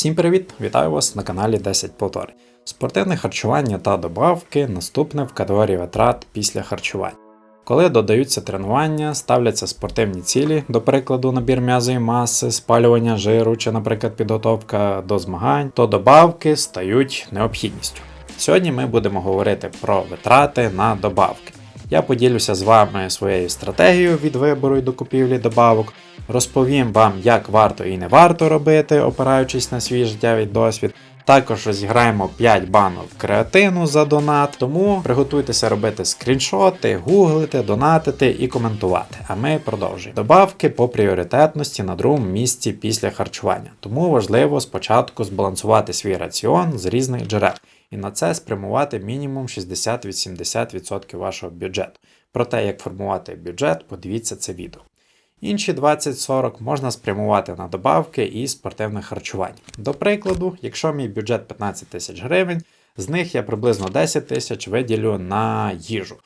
Всім привіт! Вітаю вас на каналі 10 Повтор. Спортивне харчування та добавки наступне в категорії витрат після харчування. Коли додаються тренування, ставляться спортивні цілі, до прикладу, набір м'язої маси, спалювання жиру чи, наприклад, підготовка до змагань, то добавки стають необхідністю. Сьогодні ми будемо говорити про витрати на добавки. Я поділюся з вами своєю стратегією від вибору і до купівлі добавок. Розповім вам, як варто і не варто робити, опираючись на свій життєвий досвід. Також розіграємо 5 банок креатину за донат, тому приготуйтеся робити скріншоти, гуглити, донатити і коментувати. А ми продовжуємо. Добавки по пріоритетності на другому місці після харчування. Тому важливо спочатку збалансувати свій раціон з різних джерел і на це спрямувати мінімум 60-70% вашого бюджету. Про те, як формувати бюджет, подивіться це відео. Інші 20-40 можна спрямувати на добавки і спортивне харчування. До прикладу, якщо мій бюджет 15 тисяч гривень, з них я приблизно 10 тисяч виділю на їжу.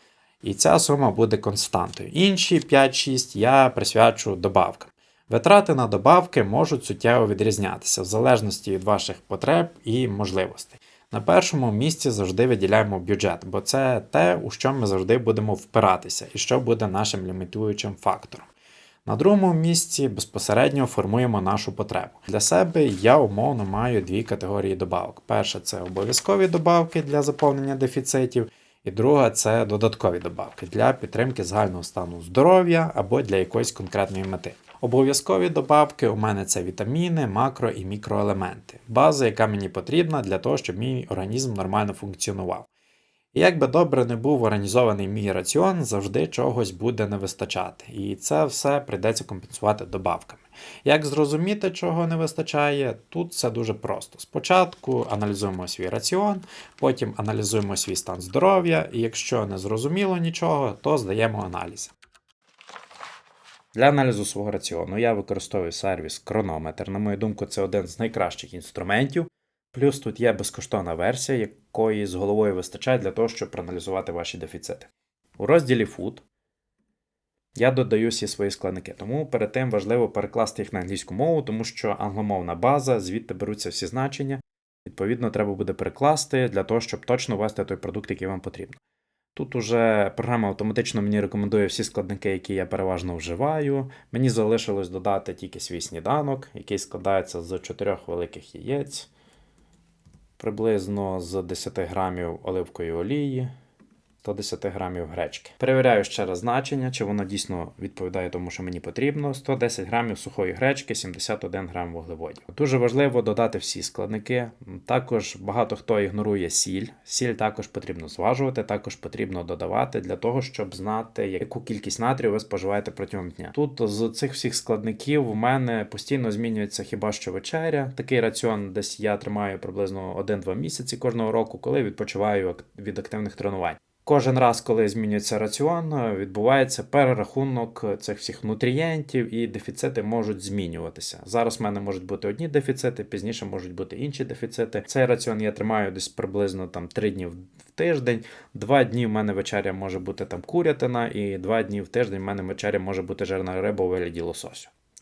І ця сума буде константою. Інші 5-6 я присвячу добавкам. Витрати на добавки можуть суттєво відрізнятися в залежності від ваших потреб і можливостей. На першому місці завжди виділяємо бюджет, бо це те, у що ми завжди будемо впиратися і що буде нашим лімітуючим фактором. На другому місці безпосередньо формуємо нашу потребу. Для себе я умовно маю дві категорії добавок. Перша це обов'язкові добавки для заповнення дефіцитів, і друга це додаткові добавки для підтримки загального стану здоров'я або для якоїсь конкретної мети. Обов'язкові добавки у мене це вітаміни, макро і мікроелементи. База, яка мені потрібна для того, щоб мій організм нормально функціонував. І як би добре не був організований мій раціон, завжди чогось буде не вистачати. І це все прийдеться компенсувати добавками. Як зрозуміти, чого не вистачає, тут все дуже просто. Спочатку аналізуємо свій раціон, потім аналізуємо свій стан здоров'я, і якщо не зрозуміло нічого, то здаємо аналізи. Для аналізу свого раціону я використовую сервіс Кронометр. На мою думку, це один з найкращих інструментів. Плюс тут є безкоштовна версія, якої з головою вистачає для того, щоб проаналізувати ваші дефіцити. У розділі Food я додаю всі свої складники, тому перед тим важливо перекласти їх на англійську мову, тому що англомовна база, звідти беруться всі значення. Відповідно, треба буде перекласти для того, щоб точно ввести той продукт, який вам потрібно. Тут уже програма автоматично мені рекомендує всі складники, які я переважно вживаю. Мені залишилось додати тільки свій сніданок, який складається з 4 великих яєць, приблизно з 10 грамів оливкової олії, 110 грамів гречки. Перевіряю ще раз значення, чи воно дійсно відповідає тому, що мені потрібно. 110 грамів сухої гречки, 71 грам вуглеводів. Дуже важливо додати всі складники. Також багато хто ігнорує сіль. Сіль також потрібно зважувати, також потрібно додавати для того, щоб знати, яку кількість натрію ви споживаєте протягом дня. Тут з цих всіх складників у мене постійно змінюється хіба що вечеря. Такий раціон десь я тримаю приблизно 1-2 місяці кожного року, коли відпочиваю від активних тренувань. Кожен раз, коли змінюється раціон, відбувається перерахунок цих всіх нутрієнтів і дефіцити можуть змінюватися. Зараз в мене можуть бути одні дефіцити, пізніше можуть бути інші дефіцити. Цей раціон я тримаю десь приблизно там 3 дні в тиждень. Два дні в мене вечеря може бути там курятина, і два дні в тиждень в мене вечеря може бути жирна риба у вигляді.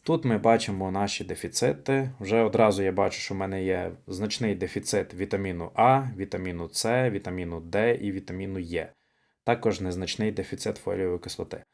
Тут ми бачимо наші дефіцити. Вже одразу я бачу, що в мене є значний дефіцит вітаміну А, вітаміну С, вітаміну Д і вітаміну Е. Також незначний дефіцит фолієвої кислоти.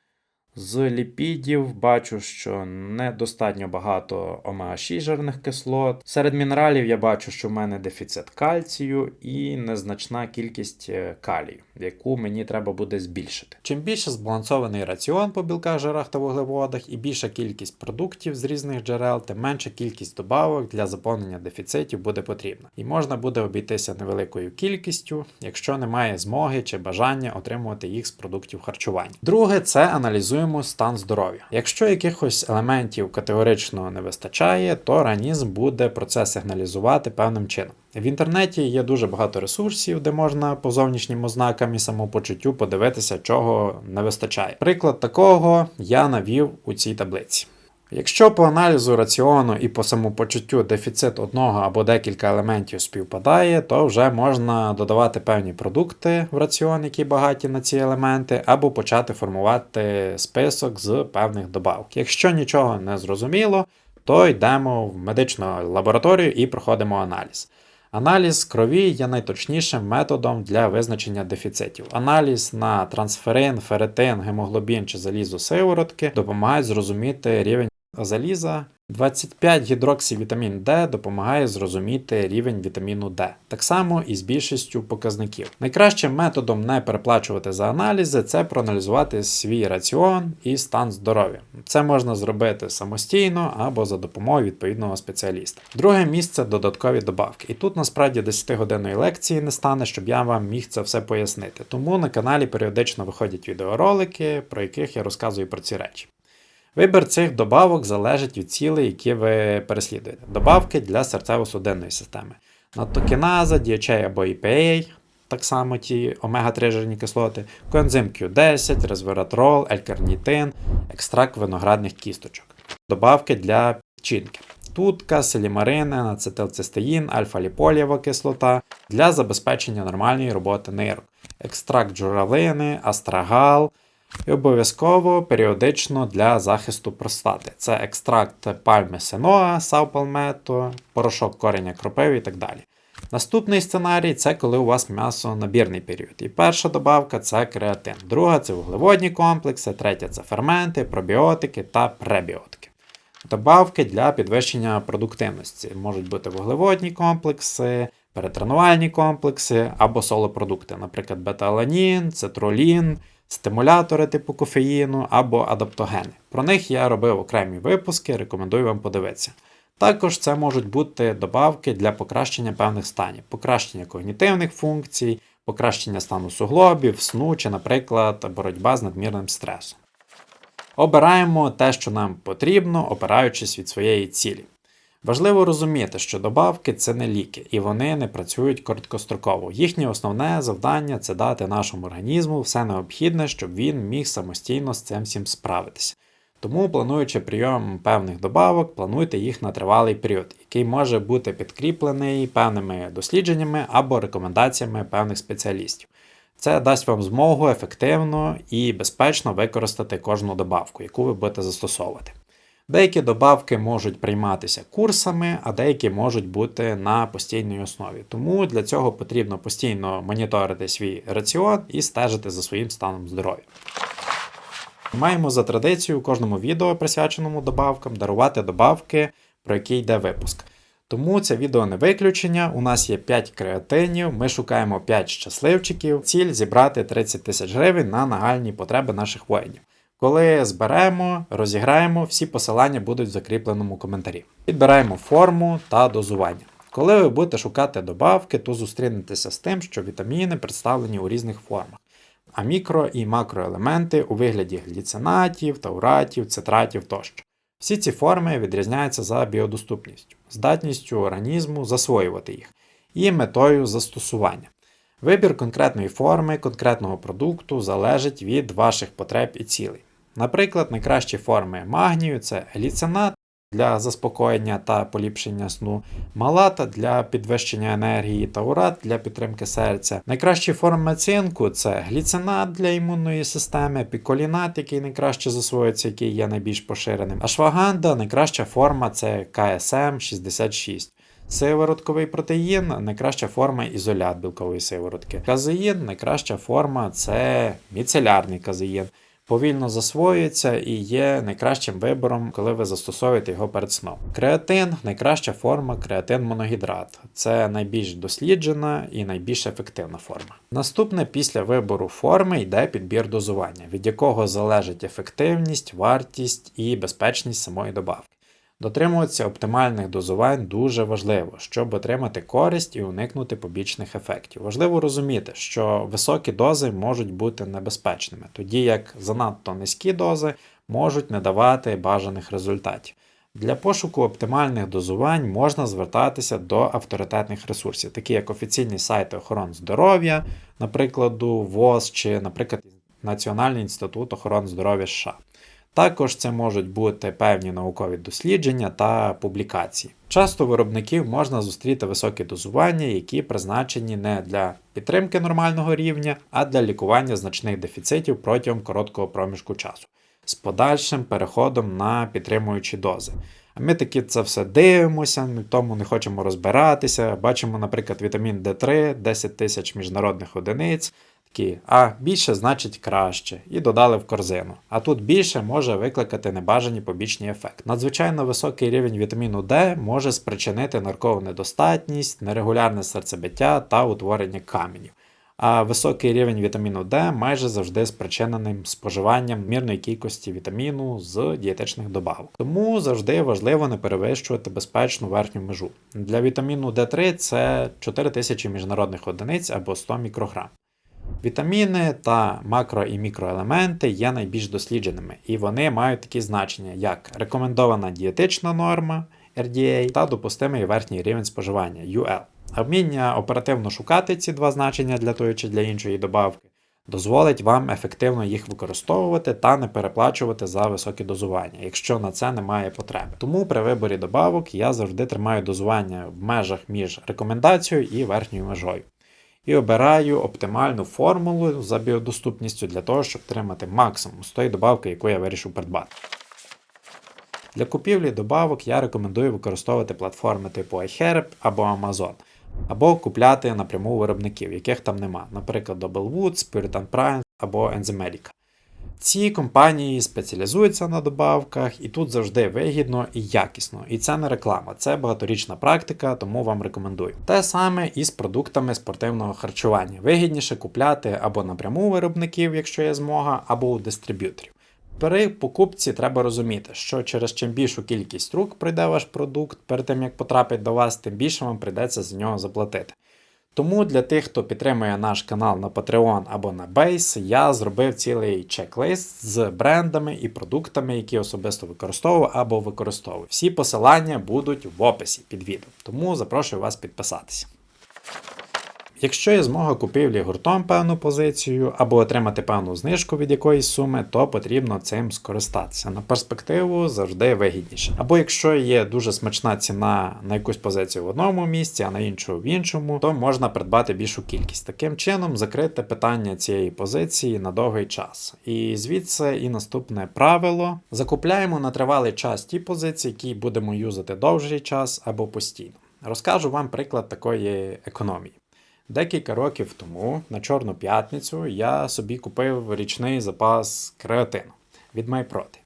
З ліпідів бачу, що недостатньо багато омега-6 жирних кислот. Серед мінералів я бачу, що в мене дефіцит кальцію і незначна кількість е, калію, яку мені треба буде збільшити. Чим більше збалансований раціон по білках, жирах та вуглеводах і більша кількість продуктів з різних джерел, тим менша кількість добавок для заповнення дефіцитів буде потрібна. І можна буде обійтися невеликою кількістю, якщо немає змоги чи бажання отримувати їх з продуктів харчування. Друге, це аналізуємо стан здоров'я. Якщо якихось елементів категорично не вистачає, то організм буде про це сигналізувати певним чином. В інтернеті є дуже багато ресурсів, де можна по зовнішнім ознакам і самопочуттю подивитися, чого не вистачає. Приклад такого я навів у цій таблиці. Якщо по аналізу раціону і по самопочуттю дефіцит одного або декілька елементів співпадає, то вже можна додавати певні продукти в раціон, які багаті на ці елементи, або почати формувати список з певних добавок. Якщо нічого не зрозуміло, то йдемо в медичну лабораторію і проходимо аналіз. Аналіз крові є найточнішим методом для визначення дефіцитів. Аналіз на трансферин, ферритин, гемоглобін чи залізо сиворотки допомагають зрозуміти рівень заліза. 25 гідроксівітамін Д допомагає зрозуміти рівень вітаміну Д, так само і з більшістю показників. Найкращим методом не переплачувати за аналізи це проаналізувати свій раціон і стан здоров'я. Це можна зробити самостійно або за допомогою відповідного спеціаліста. Друге місце додаткові добавки. І тут насправді 10-годинної лекції не стане, щоб я вам міг це все пояснити. Тому на каналі періодично виходять відеоролики, про яких я розказую про ці речі. Вибір цих добавок залежить від цілей, які ви переслідуєте. Добавки для серцево-судинної системи. Натокіназа, DHA або EPA, так само ті омега-3 жирні кислоти, коензим Q10, резвератрол, елькарнітин, екстракт виноградних кісточок. Добавки для печінки. Тутка, селімарин, ацетилцистеїн, альфа-ліполєва кислота для забезпечення нормальної роботи нирок. Екстракт журавлини, астрагал, і обов'язково періодично для захисту простати. Це екстракт пальми сеноа, савпалмету, порошок кореня кропиви і так далі. Наступний сценарій це коли у вас м'ясонабірний період. І перша добавка це креатин. Друга це вуглеводні комплекси, третя це ферменти, пробіотики та пребіотики. Добавки для підвищення продуктивності можуть бути вуглеводні комплекси, перетренувальні комплекси або солопродукти, наприклад, бета-аланін, цитрулін стимулятори типу кофеїну або адаптогени. Про них я робив окремі випуски, рекомендую вам подивитися. Також це можуть бути добавки для покращення певних станів, покращення когнітивних функцій, покращення стану суглобів, сну чи, наприклад, боротьба з надмірним стресом. Обираємо те, що нам потрібно, опираючись від своєї цілі. Важливо розуміти, що добавки це не ліки, і вони не працюють короткостроково. Їхнє основне завдання це дати нашому організму все необхідне, щоб він міг самостійно з цим всім справитися. Тому, плануючи прийом певних добавок, плануйте їх на тривалий період, який може бути підкріплений певними дослідженнями або рекомендаціями певних спеціалістів. Це дасть вам змогу ефективно і безпечно використати кожну добавку, яку ви будете застосовувати. Деякі добавки можуть прийматися курсами, а деякі можуть бути на постійній основі. Тому для цього потрібно постійно моніторити свій раціон і стежити за своїм станом здоров'я. Маємо за традицію кожному відео, присвяченому добавкам, дарувати добавки, про які йде випуск. Тому це відео не виключення. У нас є 5 креатинів, ми шукаємо 5 щасливчиків. Ціль зібрати 30 тисяч гривень на нагальні потреби наших воїнів. Коли зберемо, розіграємо, всі посилання будуть в закріпленому коментарі. Підбираємо форму та дозування. Коли ви будете шукати добавки, то зустрінетеся з тим, що вітаміни представлені у різних формах, а мікро і макроелементи у вигляді гліцинатів, тауратів, цитратів тощо. Всі ці форми відрізняються за біодоступністю, здатністю організму засвоювати їх і метою застосування. Вибір конкретної форми, конкретного продукту залежить від ваших потреб і цілей. Наприклад, найкращі форми магнію це гліцинат для заспокоєння та поліпшення сну, малата для підвищення енергії та урат для підтримки серця. Найкращі форми цинку це гліцинат для імунної системи, піколінат, який найкраще засвоюється, який є найбільш поширеним. Ашваганда найкраща форма це КСМ 66. Сиворотковий протеїн найкраща форма ізолят білкової сиворотки. Казеїн найкраща форма це міцелярний казеїн повільно засвоюється і є найкращим вибором, коли ви застосовуєте його перед сном. Креатин найкраща форма креатин моногідрат. Це найбільш досліджена і найбільш ефективна форма. Наступне після вибору форми йде підбір дозування, від якого залежить ефективність, вартість і безпечність самої добавки. Дотримуватися оптимальних дозувань дуже важливо, щоб отримати користь і уникнути побічних ефектів. Важливо розуміти, що високі дози можуть бути небезпечними, тоді як занадто низькі дози можуть не давати бажаних результатів. Для пошуку оптимальних дозувань можна звертатися до авторитетних ресурсів, такі як офіційні сайти охорони здоров'я, наприклад, ВОЗ чи, наприклад, Національний інститут охорони здоров'я США. Також це можуть бути певні наукові дослідження та публікації. Часто виробників можна зустріти високі дозування, які призначені не для підтримки нормального рівня, а для лікування значних дефіцитів протягом короткого проміжку часу з подальшим переходом на підтримуючі дози. А ми таки це все дивимося, ми тому не хочемо розбиратися. Бачимо, наприклад, вітамін D3, 10 тисяч міжнародних одиниць. А більше значить краще, і додали в корзину. А тут більше може викликати небажані побічні ефекти. Надзвичайно високий рівень вітаміну D може спричинити наркову недостатність, нерегулярне серцебиття та утворення каменів. А високий рівень вітаміну D майже завжди спричиненим споживанням мірної кількості вітаміну з дієтичних добавок. Тому завжди важливо не перевищувати безпечну верхню межу. Для вітаміну D3 це 4000 міжнародних одиниць або 100 мікрограм. Вітаміни та макро і мікроелементи є найбільш дослідженими, і вони мають такі значення, як рекомендована дієтична норма RDA та допустимий верхній рівень споживання UL. Вміння оперативно шукати ці два значення для тої чи для іншої добавки дозволить вам ефективно їх використовувати та не переплачувати за високі дозування, якщо на це немає потреби. Тому при виборі добавок я завжди тримаю дозування в межах між рекомендацією і верхньою межою. І обираю оптимальну формулу за біодоступністю для того, щоб отримати максимум з тої добавки, яку я вирішив придбати. Для купівлі добавок я рекомендую використовувати платформи типу iHerb або Amazon, або купляти напряму виробників, яких там нема, наприклад, Doublewood, Spirit Prime або Enzymedica. Ці компанії спеціалізуються на добавках, і тут завжди вигідно і якісно. І це не реклама, це багаторічна практика, тому вам рекомендую. Те саме і з продуктами спортивного харчування. Вигідніше купляти або напряму виробників, якщо є змога, або у дистриб'юторів. При покупці треба розуміти, що через чим більшу кількість рук пройде ваш продукт перед тим як потрапить до вас, тим більше вам прийдеться за нього заплатити. Тому для тих, хто підтримує наш канал на Patreon або на Base, я зробив цілий чек-лист з брендами і продуктами, які особисто використовую або використовую. Всі посилання будуть в описі під відео, тому запрошую вас підписатися. Якщо є змога купівлі гуртом певну позицію або отримати певну знижку від якоїсь суми, то потрібно цим скористатися. На перспективу завжди вигідніше. Або якщо є дуже смачна ціна на якусь позицію в одному місці, а на іншу в іншому, то можна придбати більшу кількість. Таким чином закрити питання цієї позиції на довгий час. І звідси і наступне правило: закупляємо на тривалий час ті позиції, які будемо юзати довший час або постійно. Розкажу вам приклад такої економії. Декілька років тому на Чорну п'ятницю я собі купив річний запас креатину від MyProtein.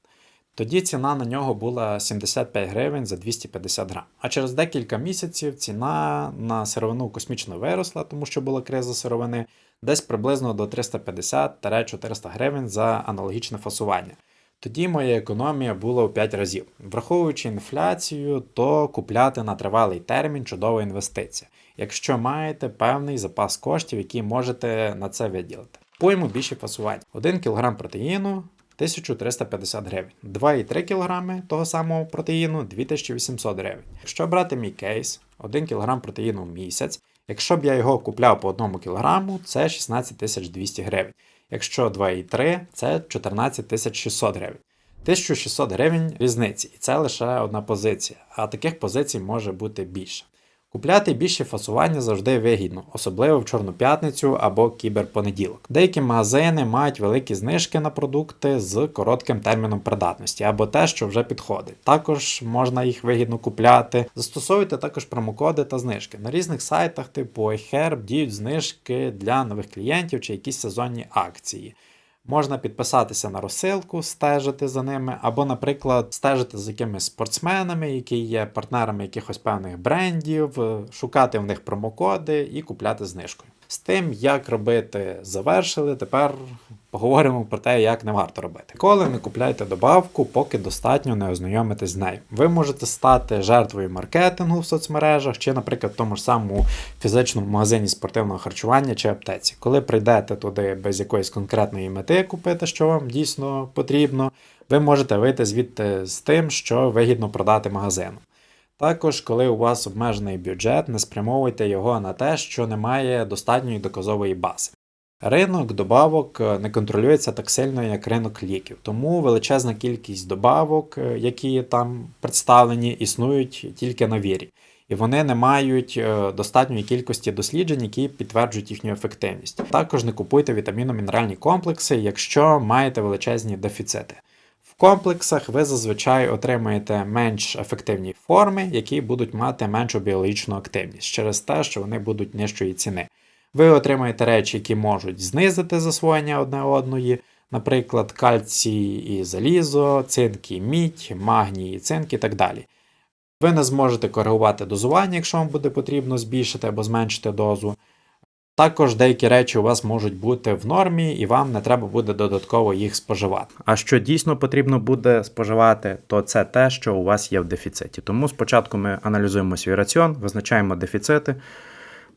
Тоді ціна на нього була 75 гривень за 250 грам. А через декілька місяців ціна на сировину космічно виросла, тому що була криза сировини, десь приблизно до 350-400 гривень за аналогічне фасування. Тоді моя економія була у 5 разів. Враховуючи інфляцію, то купляти на тривалий термін чудова інвестиція, якщо маєте певний запас коштів, які можете на це виділити. Пойму більше фасувань. 1 кг протеїну 1350 гривень, 2,3 кг того самого протеїну 2800 гривень. Якщо брати мій кейс, 1 кг протеїну в місяць, якщо б я його купляв по 1 кг, це 16 200 гривень. Якщо 2,3, це 14 600 гривень. 1600 гривень різниці, і це лише одна позиція, а таких позицій може бути більше. Купляти більше фасування завжди вигідно, особливо в Чорну п'ятницю або кіберпонеділок. Деякі магазини мають великі знижки на продукти з коротким терміном придатності або те, що вже підходить. Також можна їх вигідно купляти. Застосовуйте також промокоди та знижки. На різних сайтах типу iHerb діють знижки для нових клієнтів чи якісь сезонні акції. Можна підписатися на розсилку, стежити за ними, або, наприклад, стежити за якимись спортсменами, які є партнерами якихось певних брендів, шукати в них промокоди і купляти знижкою. З тим, як робити, завершили. Тепер поговоримо про те, як не варто робити. Коли не купляйте добавку, поки достатньо не ознайомитись з нею. Ви можете стати жертвою маркетингу в соцмережах, чи, наприклад, в тому ж самому фізичному магазині спортивного харчування чи аптеці. Коли прийдете туди без якоїсь конкретної мети купити, що вам дійсно потрібно, ви можете вийти звідти з тим, що вигідно продати магазину. Також, коли у вас обмежений бюджет, не спрямовуйте його на те, що немає достатньої доказової бази. Ринок добавок не контролюється так сильно, як ринок ліків, тому величезна кількість добавок, які там представлені, існують тільки на вірі. І вони не мають е, достатньої кількості досліджень, які підтверджують їхню ефективність. Також не купуйте вітаміно-мінеральні комплекси, якщо маєте величезні дефіцити. В комплексах ви зазвичай отримаєте менш ефективні форми, які будуть мати меншу біологічну активність через те, що вони будуть нижчої ціни. Ви отримаєте речі, які можуть знизити засвоєння одне одної, наприклад, кальцій і залізо, цинк і мідь, магній і цинк і так далі. Ви не зможете коригувати дозування, якщо вам буде потрібно збільшити або зменшити дозу. Також деякі речі у вас можуть бути в нормі, і вам не треба буде додатково їх споживати. А що дійсно потрібно буде споживати, то це те, що у вас є в дефіциті. Тому спочатку ми аналізуємо свій раціон, визначаємо дефіцити.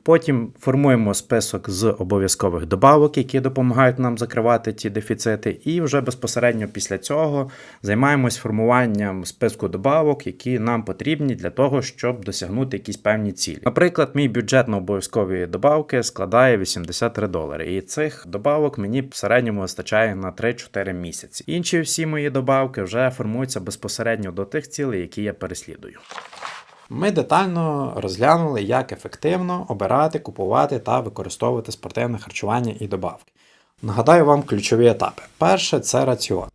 Потім формуємо список з обов'язкових добавок, які допомагають нам закривати ці дефіцити, і вже безпосередньо після цього займаємось формуванням списку добавок, які нам потрібні для того, щоб досягнути якісь певні цілі. Наприклад, мій бюджет на обов'язкові добавки складає 83 долари, і цих добавок мені в середньому вистачає на 3-4 місяці. Інші всі мої добавки вже формуються безпосередньо до тих цілей, які я переслідую. Ми детально розглянули, як ефективно обирати, купувати та використовувати спортивне харчування і добавки. Нагадаю вам ключові етапи. Перше це раціон.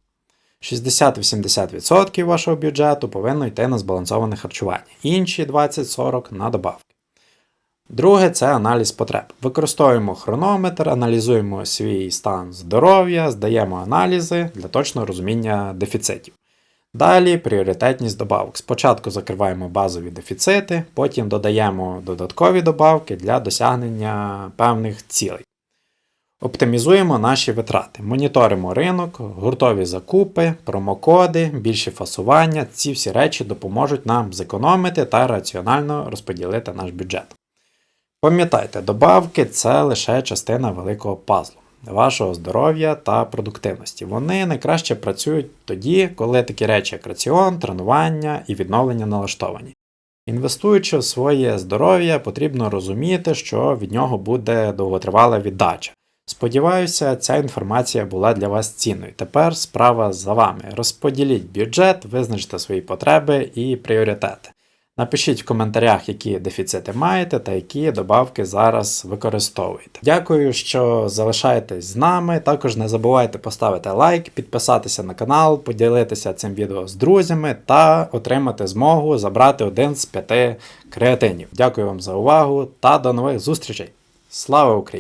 60-80% вашого бюджету повинно йти на збалансоване харчування, інші 20-40% на добавки. Друге це аналіз потреб. Використовуємо хронометр, аналізуємо свій стан здоров'я, здаємо аналізи для точного розуміння дефіцитів. Далі пріоритетність добавок. Спочатку закриваємо базові дефіцити, потім додаємо додаткові добавки для досягнення певних цілей. Оптимізуємо наші витрати, моніторимо ринок, гуртові закупи, промокоди, більші фасування. Ці всі речі допоможуть нам зекономити та раціонально розподілити наш бюджет. Пам'ятайте, добавки це лише частина великого пазлу вашого здоров'я та продуктивності. Вони найкраще працюють тоді, коли такі речі, як раціон, тренування і відновлення налаштовані. Інвестуючи в своє здоров'я, потрібно розуміти, що від нього буде довготривала віддача. Сподіваюся, ця інформація була для вас цінною. Тепер справа за вами. Розподіліть бюджет, визначте свої потреби і пріоритети. Напишіть в коментарях, які дефіцити маєте та які добавки зараз використовуєте. Дякую, що залишаєтесь з нами. Також не забувайте поставити лайк, підписатися на канал, поділитися цим відео з друзями та отримати змогу забрати один з п'яти креатинів. Дякую вам за увагу та до нових зустрічей! Слава Україні!